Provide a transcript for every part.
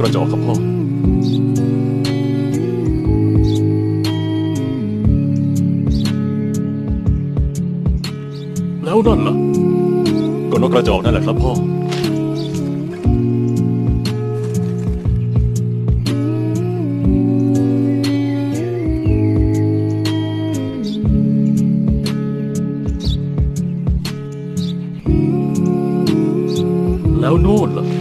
กระจอกครับพ่อ แล้วนั่นล่ะ ก็นกกระจอกนั่นแหละครับพ่อ แล้วโน่นล่ะ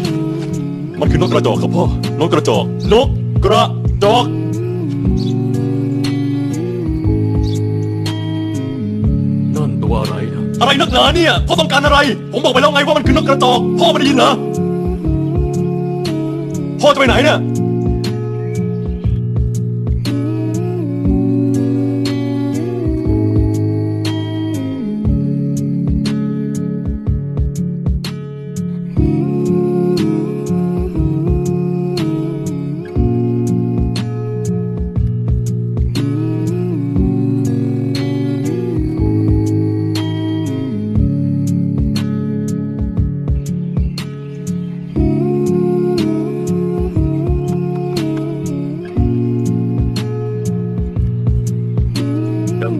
มันคือนกกระจอกครับพ่อนกกระจอกนกกระจอก นั่นตัวอะไรนะอะไรนักหนาเนี่ยพ่อต้องการอะไร ผมบอกไปแล้วไงว่ามันคือนกกระจอก พ่อไม่ได้ยินเหรอพ่อจะไปไหนเนี่ย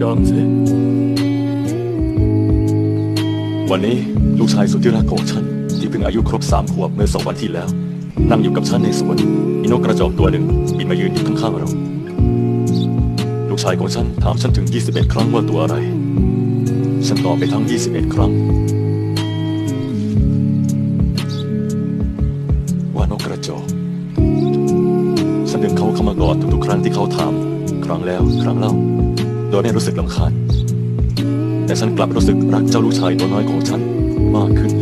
ดังสิวันนี้ลูกชายสุดที่รักของฉัน ที่เพิ่งอายุครบสามขวบเมื่อสองวันที่แล้ว นั่งอยู่กับฉันในสวนมีนกกระจอกตัวหนึ่งบินมายืนอยู่ข้างๆเรา ลูกชายของฉันถามฉันถึง 21 ครั้งว่าตัวอะไร ฉันตอบไปทั้ง 21 ครั้ง ว่านกกระจอกฉันดึงเขาเข้ามากอดทุกๆครั้งที่เขาถาม ครั้งแล้วครั้งเล่า โดยไม่รู้สึกลำคาญ แต่ฉันกลับรู้สึกรักเจ้าลูกชายตัวน้อยของฉันมากขึ้น